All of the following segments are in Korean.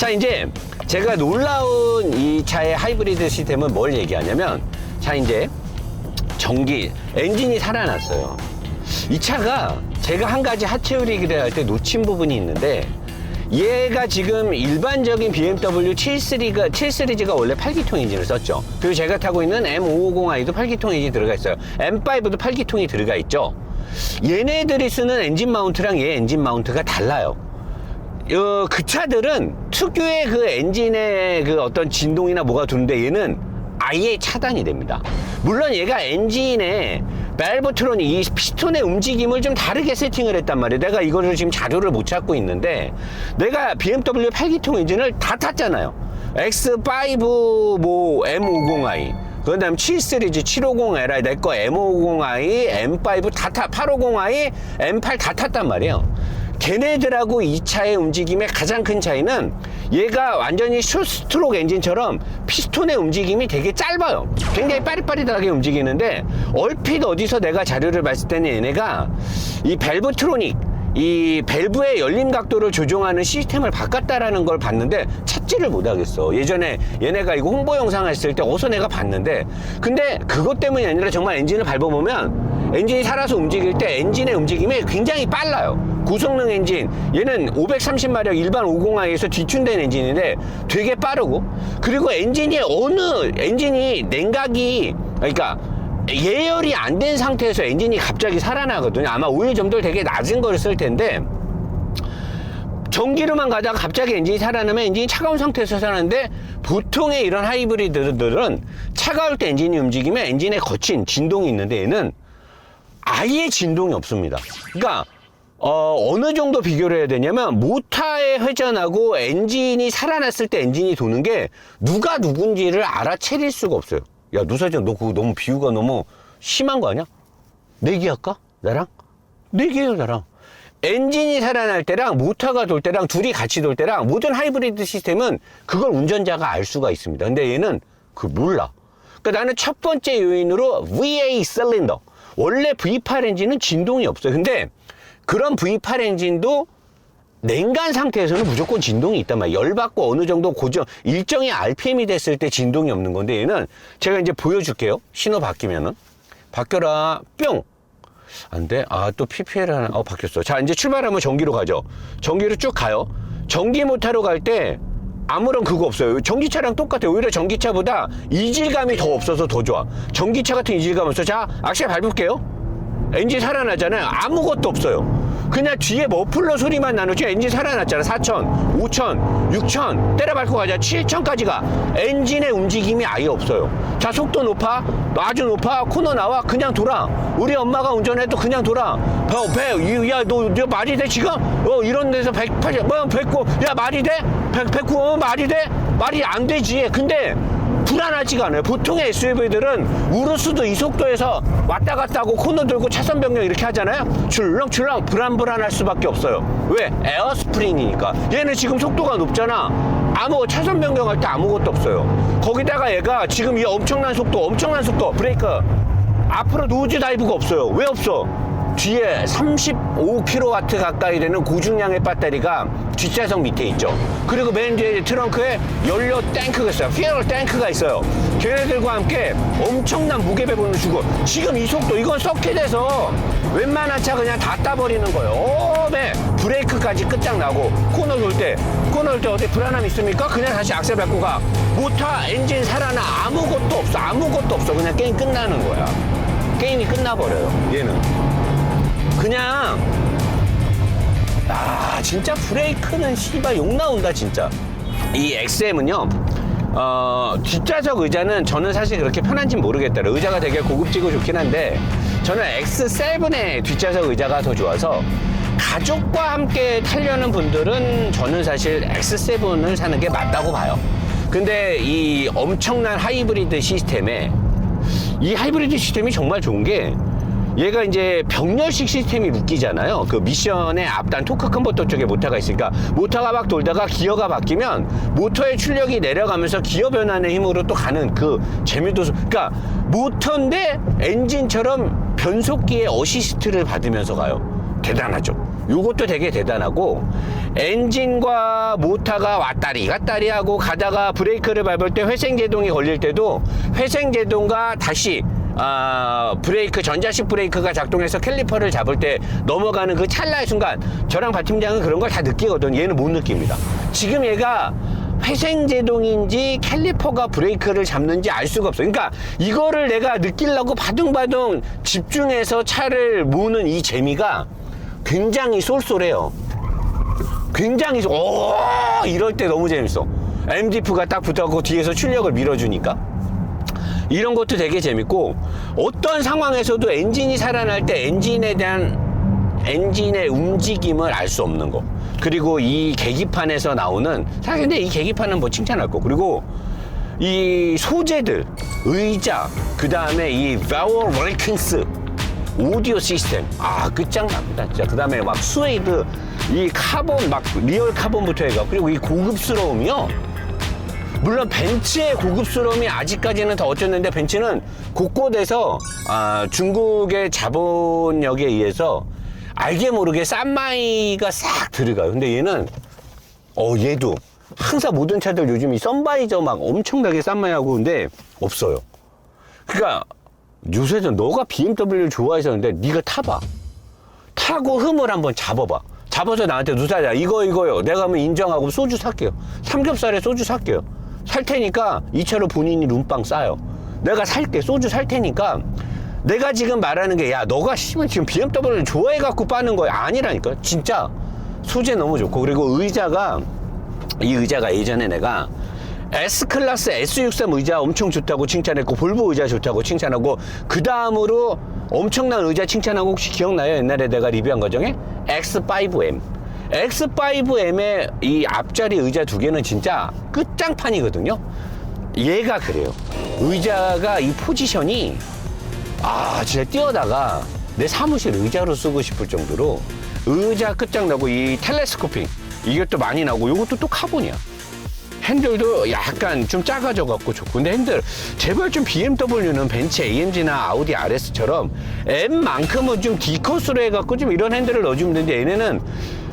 자, 이제 제가 놀라운 이 차의 하이브리드 시스템은 뭘 얘기하냐면, 자, 이제 전기, 엔진이 살아났어요. 이 차가 제가 한 가지 하체 요리기를 할 때 놓친 부분이 있는데, 얘가 지금 일반적인 BMW 7시리가, 7시리즈가 원래 8기통 엔진을 썼죠. 그리고 제가 타고 있는 M550i도 8기통 엔진이 들어가 있어요. M5도 8기통이 들어가 있죠. 얘네들이 쓰는 엔진 마운트랑 얘 엔진 마운트가 달라요. 어, 그 차들은 특유의 그 엔진의 그 어떤 진동이나 뭐가 드는데 얘는 아예 차단이 됩니다. 물론 얘가 엔진의 밸브트론 이 피스톤의 움직임을 좀 다르게 세팅을 했단 말이에요. 내가 이거를 지금 자료를 못 찾고 있는데 내가 BMW 8기통 엔진을 다 탔잖아요. X5 뭐 M50i 그 다음 7 시리즈 750Li 내거 M50i M5 다 타, 850i M8 다 탔단 말이에요. 걔네들하고 이 차의 움직임의 가장 큰 차이는 얘가 완전히 슈스트록 엔진처럼 피스톤의 움직임이 되게 짧아요. 굉장히 빠릿빠릿하게 움직이는데 얼핏 어디서 내가 자료를 봤을 때는 얘네가 이 밸브 트로닉 이 밸브의 열림 각도를 조정하는 시스템을 바꿨다라는 걸 봤는데 찾지를 못하겠어. 예전에 얘네가 이거 홍보 영상 했을 때 어디서 내가 봤는데 근데 그것 때문이 아니라 정말 엔진을 밟아보면 엔진이 살아서 움직일 때 엔진의 움직임이 굉장히 빨라요. 고성능 엔진 얘는 530마력 일반 50i에서 뒤춘된 엔진인데 되게 빠르고 그리고 엔진이 어느 엔진이 냉각이 그러니까 예열이 안 된 상태에서 엔진이 갑자기 살아나거든요. 아마 오일 점도를 되게 낮은 걸쓸 텐데 전기로만 가다가 갑자기 엔진이 살아나면 엔진이 차가운 상태에서 살아나는데 보통의 이런 하이브리드들은 차가울 때 엔진이 움직이면 엔진에 거친 진동이 있는데 얘는 아예 진동이 없습니다. 그러니까 어, 느 정도 비교를 해야 되냐면 모터의 회전하고 엔진이 살아났을 때 엔진이 도는 게 누가 누군지를 알아채릴 수가 없어요. 야, 누사장 너 그거 너무 비유가 너무 심한 거 아니야? 내기할까? 나랑? 내기해요, 나랑. 엔진이 살아날 때랑 모터가 돌 때랑 둘이 같이 돌 때랑 모든 하이브리드 시스템은 그걸 운전자가 알 수가 있습니다. 근데 얘는 그 몰라. 그러니까 나는 첫 번째 요인으로 VA 실린더. 원래 V8 엔진은 진동이 없어요. 근데 그런 V8 엔진도 냉간 상태에서는 무조건 진동이 있단 말이에요. 열받고 어느 정도 고정, 일정의 RPM이 됐을 때 진동이 없는 건데 얘는 제가 이제 보여줄게요. 신호 바뀌면은. 바뀌어라. 뿅! 안 돼? 아, 또 PPL 하나, 어, 바뀌었어. 자, 이제 출발하면 전기로 가죠. 전기로 쭉 가요. 전기 모터로 갈 때 아무런 그거 없어요. 전기차랑 똑같아요. 오히려 전기차보다 이질감이 더 없어서 더 좋아. 전기차 같은 이질감 없어. 자, 악셀 밟을게요. 엔진 살아나잖아요. 아무것도 없어요. 그냥 뒤에 머플러 소리만 나누지 엔진 살아났잖아. 4천, 5천, 6천 때려 밟고 가자. 7천까지 가. 엔진의 움직임이 아예 없어요. 자, 속도 높아? 아주 높아? 코너 나와? 그냥 돌아. 우리 엄마가 운전해도 그냥 돌아. 배, 배, 야, 너, 너 말이 돼, 지금? 어, 이런 데서 180, 뭐, 109, 야, 말이 돼? 100, 109, 어, 말이 돼? 말이 안 되지. 근데, 불안하지가 않아요. 보통의 SUV들은 우르스도 이 속도에서 왔다 갔다 하고 코너 돌고 차선 변경 이렇게 하잖아요. 출렁출렁 불안불안할 수밖에 없어요. 왜? 에어스프링이니까. 얘는 지금 속도가 높잖아. 아무 차선 변경할 때 아무것도 없어요. 거기다가 얘가 지금 이 엄청난 속도, 엄청난 속도 브레이크 앞으로 노즈 다이브가 없어요. 왜 없어? 뒤에 35kW 가까이 되는 고중량의 배터리가 뒷좌석 밑에 있죠. 그리고 맨 뒤에 트렁크에 연료 탱크가 있어요. 퓨얼 탱크가 있어요. 걔네들과 함께 엄청난 무게 배분을 주고 지금 이 속도 이건 서킷에서 웬만한 차 그냥 다 따버리는 거예요. 오메 브레이크까지 끝장나고 코너 돌 때 코너 돌 때 어디 불안함 있습니까? 그냥 다시 악셀 밟고 가. 모터 엔진 살아나 아무것도 없어. 아무것도 없어. 그냥 게임 끝나는 거야. 게임이 끝나버려요. 얘는. 그냥. 아 진짜 브레이크는 씨발 욕 나온다 진짜. 이 XM은요 어 뒷좌석 의자는 저는 사실 그렇게 편한지 모르겠다. 의자가 되게 고급지고 좋긴 한데 저는 X7의 뒷좌석 의자가 더 좋아서 가족과 함께 타려는 분들은 저는 사실 X7을 사는 게 맞다고 봐요. 근데 이 엄청난 하이브리드 시스템에 이 하이브리드 시스템이 정말 좋은 게 얘가 이제 병렬식 시스템이 묶이잖아요. 그 미션의 앞단 토크 컨버터 쪽에 모터가 있으니까 모터가 막 돌다가 기어가 바뀌면 모터의 출력이 내려가면서 기어 변환의 힘으로 또 가는 그 재미도 그러니까 모터인데 엔진처럼 변속기의 어시스트를 받으면서 가요. 대단하죠. 요것도 되게 대단하고 엔진과 모터가 왔다리 갔다리 하고 가다가 브레이크를 밟을 때 회생 제동이 걸릴 때도 회생 제동과 다시 아, 브레이크 전자식 브레이크가 작동해서 캘리퍼를 잡을 때 넘어가는 그 찰나의 순간 저랑 박 팀장은 그런 걸 다 느끼거든 얘는 못 느낍니다 지금 얘가 회생 제동인지 캘리퍼가 브레이크를 잡는지 알 수가 없어. 그러니까 이거를 내가 느끼려고 바둥바둥 집중해서 차를 모으는 이 재미가 굉장히 쏠쏠해요. 굉장히 오 이럴 때 너무 재밌어. MDF가 딱 붙어갖고 뒤에서 출력을 밀어주니까. 이런 것도 되게 재밌고 어떤 상황에서도 엔진이 살아날 때 엔진에 대한 엔진의 움직임을 알 수 없는 거. 그리고 이 계기판에서 나오는 사실 근데 이 계기판은 뭐 칭찬할 거. 그리고 이 소재들 의자 그 다음에 이 바워 레이킹스 오디오 시스템. 아 끝장납니다 진짜. 그 다음에 막 스웨이드 이 카본 막 리얼 카본부터 해가. 그리고 이 고급스러움이요 물론 벤츠의 고급스러움이 아직까지는 더 어쩌는데 벤츠는 곳곳에서 아, 중국의 자본력에 의해서 알게 모르게 싼 마이가 싹 들어가요. 근데 얘는 어 얘도 항상 모든 차들 요즘 이 썬바이저 막 엄청나게 싼 마이 하고 근데 없어요. 그러니까 요새는 너가 BMW를 좋아해서는데 네가 타봐. 타고 흠을 한번 잡아봐. 잡아서 나한테 누사자 이거 이거요. 내가 하면 인정하고 소주 살게요. 삼겹살에 소주 살게요. 살 테니까 이 차로 본인이 룸빵 싸요. 내가 살게 소주 살 테니까. 내가 지금 말하는 게 야 너가 씨발 지금 BMW를 좋아해 갖고 빠는 거야. 아니라니까. 진짜 소재 너무 좋고. 그리고 의자가 이 의자가 예전에 내가 S클래스 S63 의자 엄청 좋다고 칭찬했고 볼보 의자 좋다고 칭찬하고 그 다음으로 엄청난 의자 칭찬하고 혹시 기억나요? 옛날에 내가 리뷰한 거 중에? X5M X5M의 이 앞자리 의자 두 개는 진짜 끝장판이거든요. 얘가 그래요. 의자가 이 포지션이 아 진짜 뛰어다가 내 사무실 의자로 쓰고 싶을 정도로 의자 끝장나고 이 텔레스코핑 이것도 많이 나오고 이것도 또 카본이야. 핸들도 약간 좀 작아져 갖고 좋고. 근데 핸들 제발 좀 BMW는 벤츠 AMG나 아우디 RS처럼 M만큼은 좀 D컷으로 해갖고 좀 이런 핸들을 넣어주면 되는데 얘네는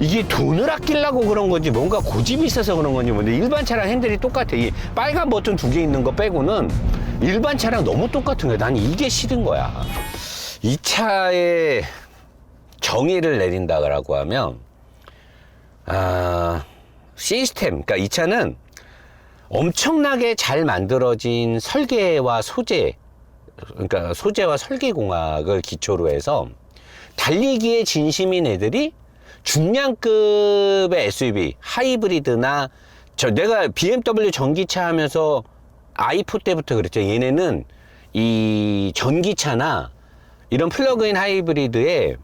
이게 돈을 아끼려고 그런 건지 뭔가 고집이 있어서 그런 건지 뭔데 일반 차랑 핸들이 똑같아. 이 빨간 버튼 두 개 있는 거 빼고는 일반 차랑 너무 똑같은 거야. 난 이게 싫은 거야. 이 차의 정의를 내린다고 하면 아 시스템 그러니까 이 차는 엄청나게 잘 만들어진 설계와 소재 그러니까 소재와 설계 공학을 기초로 해서 달리기에 진심인 애들이 중량급의 SUV 하이브리드나 저 내가 BMW 전기차 하면서 i4 때부터 그랬죠 얘네는 이 전기차나 이런 플러그인 하이브리드의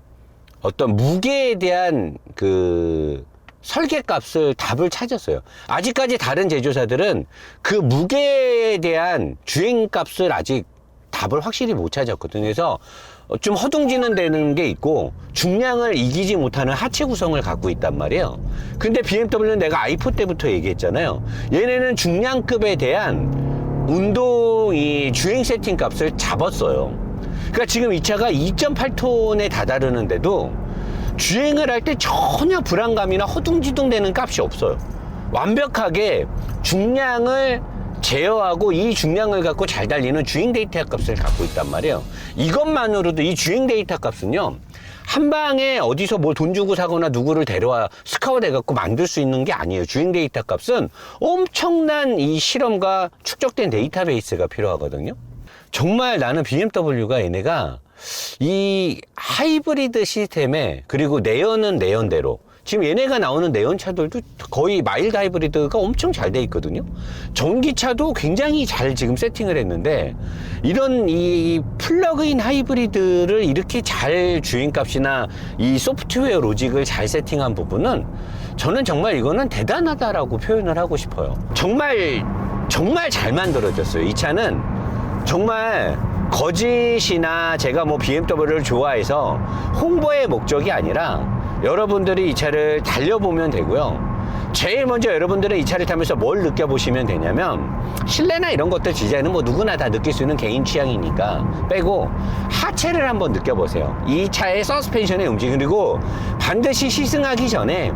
어떤 무게에 대한 그 설계 값을 답을 찾았어요. 아직까지 다른 제조사들은 그 무게에 대한 주행 값을 아직 답을 확실히 못 찾았거든요. 그래서 좀 허둥지는 되는 게 있고 중량을 이기지 못하는 하체 구성을 갖고 있단 말이에요. 근데 BMW는 내가 i4 때부터 얘기했잖아요. 얘네는 중량급에 대한 운동 이 주행 세팅 값을 잡았어요. 그러니까 지금 이 차가 2.8톤에 다다르는데도 주행을 할 때 전혀 불안감이나 허둥지둥 되는 값이 없어요. 완벽하게 중량을 제어하고 이 중량을 갖고 잘 달리는 주행 데이터 값을 갖고 있단 말이에요. 이것만으로도 이 주행 데이터 값은요. 한 방에 어디서 뭘 돈 주고 사거나 누구를 데려와 스카웃 해갖고 만들 수 있는 게 아니에요. 주행 데이터 값은 엄청난 이 실험과 축적된 데이터베이스가 필요하거든요. 정말 나는 BMW가 얘네가 이 하이브리드 시스템에 그리고 내연은 내연대로 지금 얘네가 나오는 내연차들도 거의 마일드 하이브리드가 엄청 잘 돼 있거든요. 전기차도 굉장히 잘 지금 세팅을 했는데 이런 이 플러그인 하이브리드를 이렇게 잘 주행값이나 이 소프트웨어 로직을 잘 세팅한 부분은 저는 정말 이거는 대단하다라고 표현을 하고 싶어요. 정말 정말 잘 만들어졌어요. 이 차는 정말 거짓이나 제가 뭐 BMW를 좋아해서 홍보의 목적이 아니라 여러분들이 이 차를 달려보면 되고요. 제일 먼저 여러분들은 이 차를 타면서 뭘 느껴보시면 되냐면 실내나 이런 것들 디자인은 뭐 누구나 다 느낄 수 있는 개인 취향이니까 빼고 하체를 한번 느껴보세요. 이 차의 서스펜션의 움직임 그리고 반드시 시승하기 전에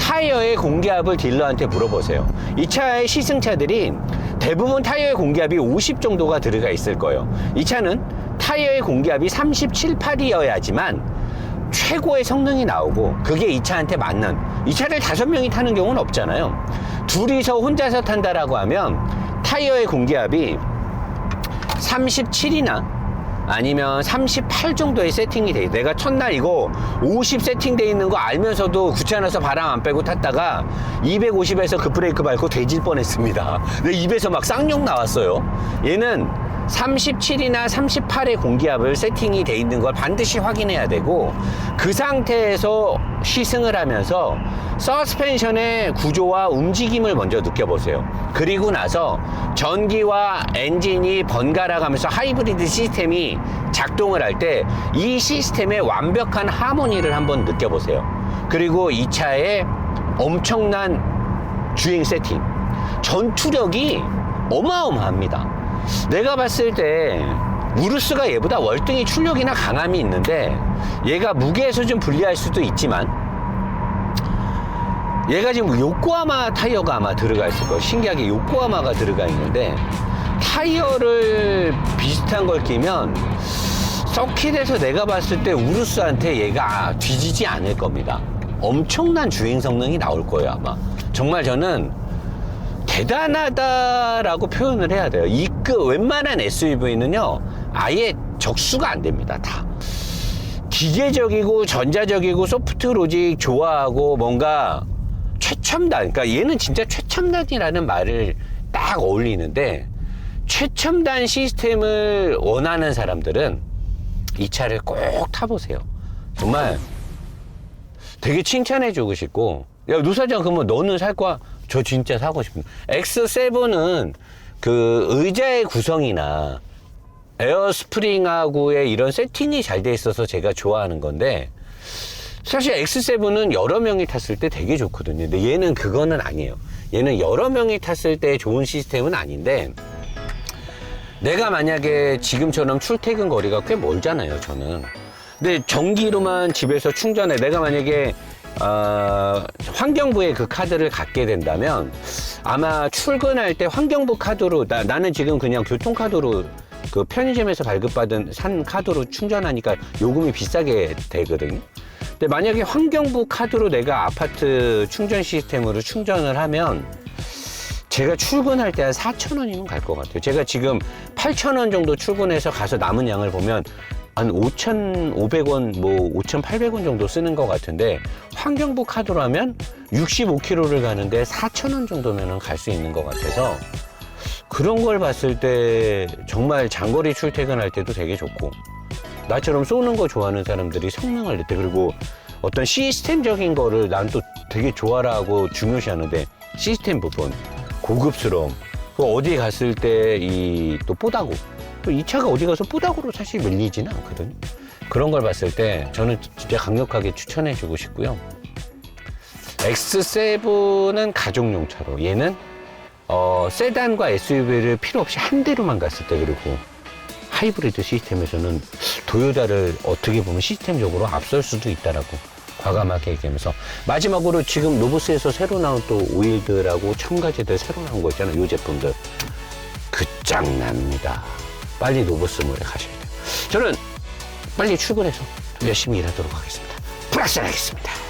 타이어의 공기압을 딜러한테 물어보세요. 이 차의 시승차들이 대부분 타이어의 공기압이 50 정도가 들어가 있을 거예요. 이 차는 타이어의 공기압이 37, 8이어야지만 최고의 성능이 나오고 그게 이 차한테 맞는 이 차를 다섯 명이 타는 경우는 없잖아요. 둘이서 혼자서 탄다라고 하면 타이어의 공기압이 37이나 아니면 38 정도의 세팅이 돼. 내가 첫날 이거 50 세팅돼 있는 거 알면서도 귀찮아서 바람 안 빼고 탔다가 250에서 급브레이크 밟고 돼질 뻔했습니다. 내 입에서 막 쌍욕 나왔어요. 얘는 37이나 38의 공기압을 세팅이 돼 있는 걸 반드시 확인해야 되고 그 상태에서 시승을 하면서 서스펜션의 구조와 움직임을 먼저 느껴보세요. 그리고 나서 전기와 엔진이 번갈아 가면서 하이브리드 시스템이 작동을 할 때 이 시스템의 완벽한 하모니를 한번 느껴보세요. 그리고 이 차의 엄청난 주행 세팅. 전투력이 어마어마합니다. 내가 봤을 때 우르스가 얘보다 월등히 출력이나 강함이 있는데 얘가 무게에서 좀 불리할 수도 있지만 얘가 지금 요코하마 타이어가 아마 들어가 있을 거예요. 신기하게 요코하마가 들어가 있는데 타이어를 비슷한 걸 끼면 서킷에서 내가 봤을 때 우르스한테 얘가 뒤지지 않을 겁니다. 엄청난 주행 성능이 나올 거예요, 아마. 정말 저는 대단하다라고 표현을 해야 돼요. 이 그 웬만한 SUV는요, 아예 적수가 안 됩니다. 다. 기계적이고 전자적이고 소프트 로직 좋아하고 뭔가 최첨단. 그러니까 얘는 진짜 최첨단이라는 말을 딱 어울리는데 최첨단 시스템을 원하는 사람들은 이 차를 꼭 타보세요. 정말 되게 칭찬해주고 싶고 야 노사장 그러면 너는 살 거야? 저 진짜 사고 싶습니다. X7은 그 의자의 구성이나 에어 스프링하고의 이런 세팅이 잘 돼 있어서 제가 좋아하는 건데 사실 X7은 여러 명이 탔을 때 되게 좋거든요. 근데 얘는 그거는 아니에요. 얘는 여러 명이 탔을 때 좋은 시스템은 아닌데 내가 만약에 지금처럼 출퇴근 거리가 꽤 멀잖아요, 저는. 근데 전기로만 집에서 충전해. 내가 만약에 어, 환경부에 그 카드를 갖게 된다면 아마 출근할 때 환경부 카드로 나, 나는 지금 그냥 교통카드로 그 편의점에서 발급받은 산 카드로 충전하니까 요금이 비싸게 되거든요. 근데 만약에 환경부 카드로 내가 아파트 충전 시스템으로 충전을 하면 제가 출근할 때 한 4천 원이면 갈 것 같아요. 제가 지금 8천 원 정도 출근해서 가서 남은 양을 보면 한 5,500원, 뭐 5,800원 정도 쓰는 것 같은데 환경부 카드로 하면 65km를 가는데 4천 원 정도면은 갈 수 있는 것 같아서 그런 걸 봤을 때 정말 장거리 출퇴근할 때도 되게 좋고 나처럼 쏘는 거 좋아하는 사람들이 성능을 낼때 그리고 어떤 시스템적인 거를 난 또 되게 좋아라고 중요시하는데 시스템 부분 고급스러움 그 어디 갔을 때 이 또 뽀다구 또 이 차가 어디 가서 뽀다구로 사실 밀리지는 않거든요 그런 걸 봤을 때 저는 진짜 강력하게 추천해 주고 싶고요 X7은 가족용 차로 얘는 어, 세단과 SUV를 필요 없이 한 대로만 갔을 때 그리고 하이브리드 시스템에서는 도요다를 어떻게 보면 시스템적으로 앞설 수도 있다라고 과감하게 얘기하면서 마지막으로 지금 노브스에서 새로 나온 또 오일들하고 첨가제들 새로 나온 거 있잖아요. 이 제품들 끝장납니다. 빨리 노브스몰에 가셔야 돼요. 저는 빨리 출근해서 열심히 일하도록 하겠습니다. 플러스 하겠습니다.